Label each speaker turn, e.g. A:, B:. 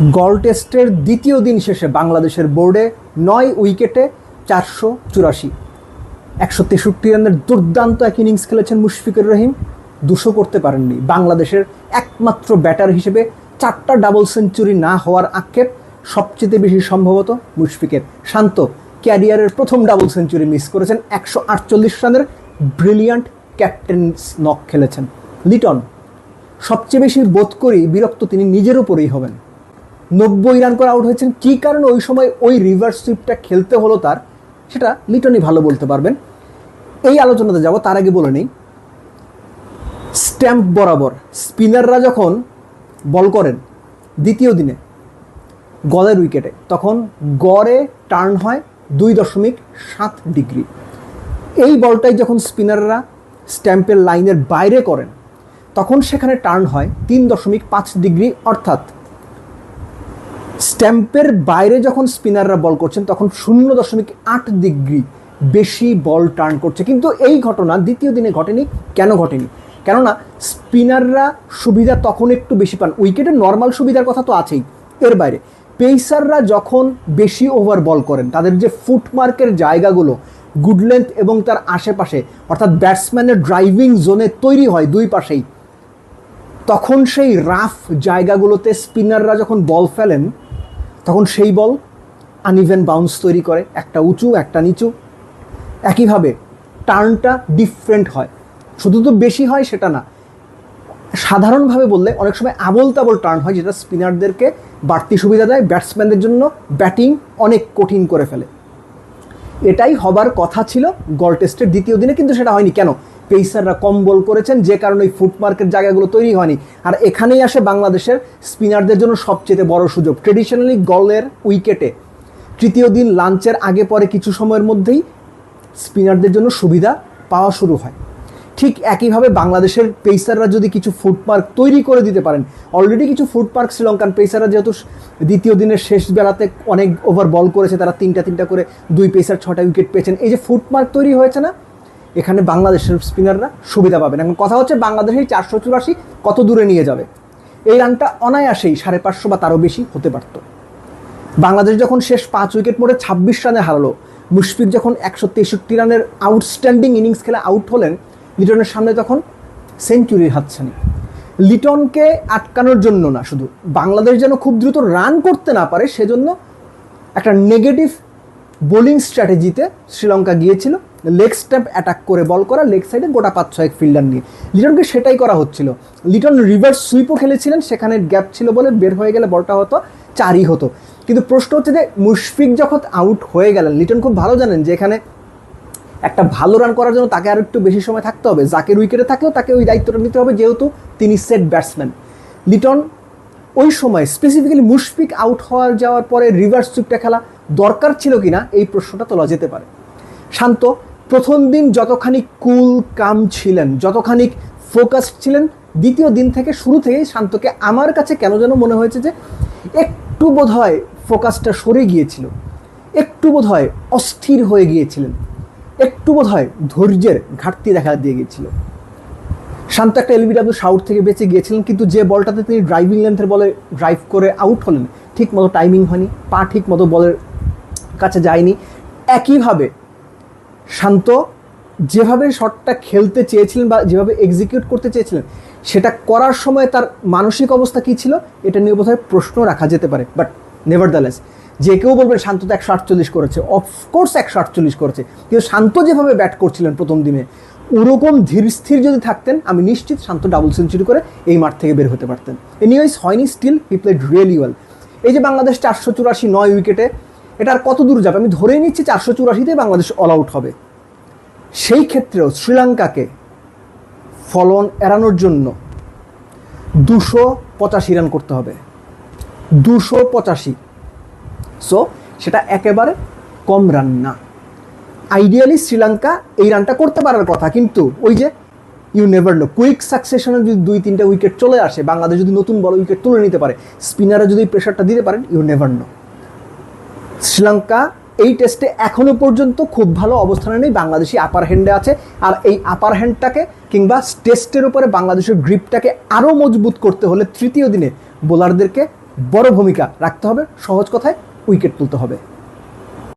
A: গল টেস্টের দ্বিতীয় দিন শেষে বাংলাদেশের বোর্ডে নয় উইকেটে চারশো চুরাশি, একশো তেষট্টি রানের দুর্দান্ত এক ইনিংস খেলেছেন মুশফিকুর রহিম। দুশো করতে পারেননি। বাংলাদেশের একমাত্র ব্যাটার হিসেবে চারটা ডাবল সেঞ্চুরি না হওয়ার আক্ষেপ সবচেয়ে বেশি সম্ভবত মুশফিকের। শান্ত ক্যারিয়ারের প্রথম ডাবল সেঞ্চুরি মিস করেছেন, একশো আটচল্লিশ রানের ব্রিলিয়ান্ট ক্যাপ্টেন্স নক খেলেছেন লিটন। সবচেয়ে বেশি বোধ করি বিরক্ত তিনি নিজের উপরেই হবেন। নব্বই রান করে আউট হয়েছেন। কী কারণে ওই সময় ওই রিভার্স সুইপটা খেলতে হলো তার? সেটা লিটনই ভালো বলতে পারবেন। এই আলোচনাতে যাব, তার আগে বলে নেই। স্ট্যাম্প বরাবর স্পিনাররা যখন বল করেন দ্বিতীয় দিনে, গলের উইকেটে, তখন গড়ে টার্ন হয় দুই দশমিক সাত ডিগ্রি। এই বলটাই যখন স্পিনাররা স্ট্যাম্পের লাইনের বাইরে করেন, তখন সেখানে টার্ন হয় তিন দশমিক পাঁচ ডিগ্রি, অর্থাৎ স্ট্যাম্পের বাইরে যখন স্পিনাররা বল করছেন, তখন শূন্য দশমিক আট ডিগ্রি বেশি বল টার্ন করছে। কিন্তু এই ঘটনা দ্বিতীয় দিনে ঘটেনি, কেন ঘটেনি? কেননা স্পিনাররা সুবিধা তখন একটু বেশি পান। উইকেটের নর্মাল সুবিধার কথা তো আছেই। এর বাইরে, পেসাররা যখন বেশি ওভার বল করেন, তাদের যে ফুটমার্কের জায়গাগুলো, গুড লেন্থ এবং তার আশেপাশে, অর্থাৎ ব্যাটসম্যানের ড্রাইভিং জোনে তৈরি হয় দুই পাশেই, তখন সেই রাফ জায়গাগুলোতে স্পিনাররা যখন বল ফেলেন তখন সেই বল আনইভেন বাউন্স তৈরি করে, একটা উঁচু, একটা নিচু। একইভাবে টার্নটা ডিফারেন্ট হয়। শুধু তো বেশি হয় সেটা না। সাধারণভাবে বললে অনেক সময় আবল তাবল টার্ন হয়, যেটা স্পিনারদেরকে বাড়তি সুবিধা দেয়, ব্যাটসম্যানদের জন্য ব্যাটিং অনেক কঠিন করে ফেলে। এটাই হবার কথা ছিল গল টেস্টের দ্বিতীয় দিনে, কিন্তু সেটা হয়নি। কেন? পেসাররা কম বল করেছেন, যে কারণে ওই ফুটমার্কের জায়গাগুলো তৈরি হয়নি। আর এখানেই আসে বাংলাদেশের স্পিনারদের জন্য সবচেয়ে বড় সুযোগ। ট্রেডিশনালি গলের উইকেটে তৃতীয় দিন লাঞ্চের আগে পরে কিছু সময়ের মধ্যেই স্পিনারদের জন্য সুবিধা পাওয়া শুরু হয়। ঠিক একইভাবে বাংলাদেশের পেসাররা যদি কিছু ফুটমার্ক তৈরি করে দিতে পারেন অলরেডি কিছু ফুটমার্ক শ্রীলঙ্কান পেসাররা যেহেতু দ্বিতীয় দিনের শেষ বেলাতে অনেক ওভার বল করেছে, তারা তিনটা তিনটা করে দুই পেসার ছটা উইকেট পেয়েছেন। এই যে ফুটমার্ক তৈরি হয়েছে না এখানে বাংলাদেশের স্পিনাররা সুবিধা পাবেন। এখন কথা হচ্ছে বাংলাদেশের চারশো চুরাশি কত দূরে নিয়ে যাবে। এই রানটা অনায়াসেই সাড়ে পাঁচশো বা তারও বেশি হতে পারত। বাংলাদেশ যখন শেষ পাঁচ উইকেট মোড়ে ছাব্বিশ রানে হারালো, মুশফিক যখন একশো তেষট্টি রানের আউটস্ট্যান্ডিং ইনিংস খেলে আউট হলেন, লিটনের সামনে তখন সেঞ্চুরির হাতছানি। লিটনকে আটকানোর জন্য না শুধু, বাংলাদেশ যেন খুব দ্রুত রান করতে না পারে, সেজন্য একটা নেগেটিভ বোলিং স্ট্র্যাটেজিতে শ্রীলঙ্কা গিয়েছিল। লেগ স্টেপ অ্যাটাক করে, বল করা লেগ সাইডে গোটা পাঁচ ছয়েক ফিল্ডার নিয়ে। লিটনকে সেটাই করা হচ্ছিল। লিটন রিভার্স সুইপও খেলেছিলেন, সেখানে গ্যাপ ছিল বলে বের হয়ে গেলে বলটা হতো চারই হতো। কিন্তু প্রশ্ন হচ্ছে যে, মুশফিক যখন আউট হয়ে গেলেন, লিটন খুব ভালো জানেন যে এখানে একটা ভালো রান করার জন্য তাকে আর একটু বেশি সময় থাকতে হবে। যাকে উইকেটে থাকলেও তাকে ওই দায়িত্বটা নিতে হবে, যেহেতু তিনি সেট ব্যাটসম্যান লিটন ওই সময় স্পেসিফিক্যালি মুশফিক আউট হওয়ার যাওয়ার পরে রিভার্স সুইপটা খেলা দরকার ছিল কিনা, এই প্রশ্নটা তোলা যেতে পারে। শান্ত প্রথম দিন যতখানি কুল, কাম ছিলেন, যতখানি ফোকাসড ছিলেন, দ্বিতীয় দিন থেকে শুরু থেকেই শান্তকে আমার কাছে কেন যেন মনে হয়েছে যে একটু বোধ হয় ফোকাসটা সরে গিয়েছিল, একটু বোধ হয় অস্থির হয়ে গিয়েছিলেন, একটু বোধ হয় ধৈর্যের ঘাটতি দেখা দিয়ে গিয়েছিল। শান্ত একটা এলবিডাব্লিউ সাউট থেকে বেঁচে গিয়েছিলেন, কিন্তু যে বলটাতে তিনি ড্রাইভিং লেন্থের বলে ড্রাইভ করে আউট হলেন, ঠিক মতো টাইমিং হয়নি, পা ঠিক মতো বলের কাছে যায়নি, একইভাবে শান্ত, যেভাবে শটটা খেলতে চেয়েছিলেন বা যেভাবে এক্সিকিউট করতে চেয়েছিলেন, সেটা করার সময় তার মানসিক অবস্থা কী ছিল, এটা নিয়ে বোধহয় প্রশ্ন রাখা যেতে পারে। বাট নেভার দ্যালেস যে কেউ বলবেন শান্ত তো একশো আটচল্লিশ করেছে অফকোর্স একশো আটচল্লিশ করেছে, কিন্তু শান্ত যেভাবে ব্যাট করছিলেন প্রথম দিনে, ওরকম ধীর স্থির যদি থাকতেন, আমি নিশ্চিত শান্ত ডাবল সেঞ্চুরি করে এই মাঠ থেকে বের হতে পারতেন। এনিওয়াইজ হয়নি still he played really well এই যে বাংলাদেশ চারশো চুরাশি নয় উইকেটে, এটা আর কত দূর যাবে? আমি ধরেই নিচ্ছি চারশো চুরাশিতে বাংলাদেশ অল আউট হবে। সেই ক্ষেত্রেও শ্রীলঙ্কাকে ফলন এড়ানোর জন্য দুশো পঁচাশি রান করতে হবে। দুশো পঁচাশি। সো সেটা একেবারে কম রান না। আইডিয়ালি শ্রীলঙ্কা এই রানটা করতে পারার কথা, কিন্তু ওই যে ইউ নেভার নো কুইক সাকসেশনে যদি দুই, তিনটা উইকেট চলে আসে, বাংলাদেশ যদি নতুন বড় উইকেট তুলে নিতে পারে স্পিনাররা যদি প্রেশারটা দিতে পারেন ইউ নেভার নো শ্রীলঙ্কা এই টেস্টে এখনও পর্যন্ত খুব ভালো অবস্থানে নেই, বাংলাদেশি আপার হ্যান্ডে আছে। আর এই আপার হ্যান্ডটাকে কিংবা টেস্টের উপরে বাংলাদেশের গ্রিপটাকে আরও মজবুত করতে হলে তৃতীয় দিনে বোলারদেরকে বড় ভূমিকা রাখতে হবে। সহজ কথায় উইকেট তুলতে হবে।